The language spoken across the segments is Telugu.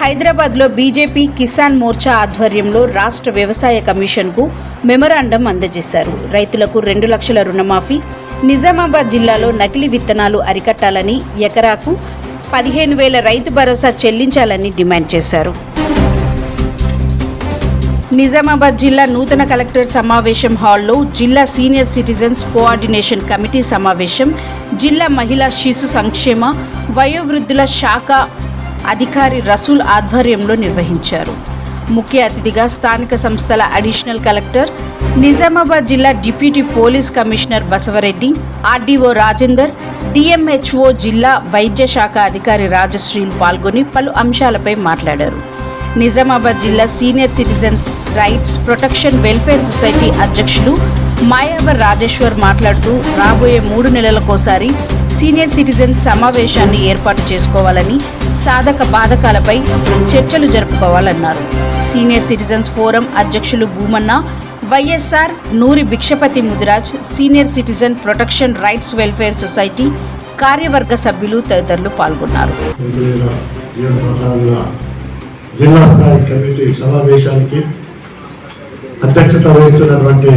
హైదరాబాద్లో బీజేపీ కిసాన్ మోర్చా ఆధ్వర్యంలో రాష్ట్ర వ్యవసాయ కమిషన్కు మెమరాండం అందజేశారు. రైతులకు రెండు లక్షల రుణమాఫీ నిజామాబాద్ జిల్లాలో నకిలీ విత్తనాలు అరికట్టాలని ఎకరాకు పదిహేను వేల రైతు భరోసా చెల్లించాలని డిమాండ్ చేశారు. నిజామాబాద్ జిల్లా నూతన కలెక్టర్ సమావేశం హాల్లో జిల్లా సీనియర్ సిటిజన్స్ కోఆర్డినేషన్ కమిటీ సమావేశం జిల్లా మహిళా శిశు సంక్షేమ వయోవృద్ధుల శాఖ అధికారి రసూల్ ఆధ్వర్యంలో నిర్వహించారు. ముఖ్య అతిథిగా స్థానిక సంస్థల అడిషనల్ కలెక్టర్ నిజామాబాద్ జిల్లా deputy police commissioner Basavareddy RDO Rajender DMHO జిల్లా వైద్య శాఖ అధికారి రాజశ్రీలు పాల్గొని పలు అంశాలపై మాట్లాడారు. నిజామాబాద్ జిల్లా senior citizens rights protection welfare society అధ్యక్షులు మాయావర్ రాజేశ్వర్ మాట్లాడుతూ రాబోయే మూడు నెలలకోసారి సీనియర్ సిటిజన్స్ సమావేశాన్ని ఏర్పాటు చేసుకోవాలని సాధక బాధకాలపై చర్చలు జరుపుకోవాలన్నారు. సీనియర్ సిటిజన్స్ ఫోరం అధ్యక్షులు Bhumanna YSR Noori Bhikshapathi Mudiraj senior citizen protection rights welfare society కార్యవర్గ సభ్యులు తదితరులు పాల్గొన్నారు. జిల్లా స్థాయి కమిటీ సమావేశానికి అధ్యక్షత వహిస్తున్నటువంటి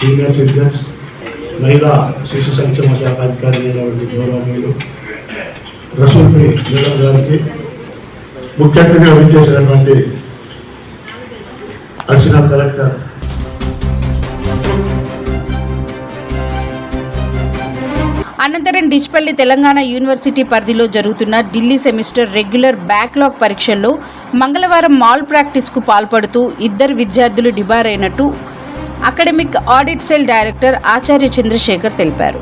సీనియర్ సిటిజన్స్ మహిళా శిశు సంక్షేమ శాఖ అధికారి అయినటువంటి గౌరవనీయులు రసూల్పి మేడం గారికి ముఖ్య అతిథిగా విచ్చేసినటువంటి అడిషనల్ కలెక్టర్. అనంతరం డిచ్పల్లి తెలంగాణ యూనివర్సిటీ పరిధిలో జరుగుతున్న ఢిల్లీ సెమిస్టర్ రెగ్యులర్ బ్యాక్లాగ్ పరీక్షల్లో మంగళవారం మాల్ ప్రాక్టీస్కు పాల్పడుతూ ఇద్దరు విద్యార్థులు డిబార్ అయినట్టు అకాడమిక్ ఆడిట్ సెల్ డైరెక్టర్ ఆచార్య చంద్రశేఖర్ తెలిపారు.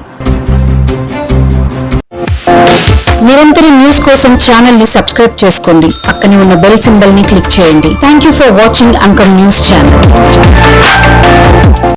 నిరంతరం న్యూస్ కోసం ఛానల్ని సబ్స్క్రైబ్ చేసుకోండి. పక్కనే ఉన్న బెల్ సింబల్ని క్లిక్ చేయండి. Thank you for watching Ankam news channel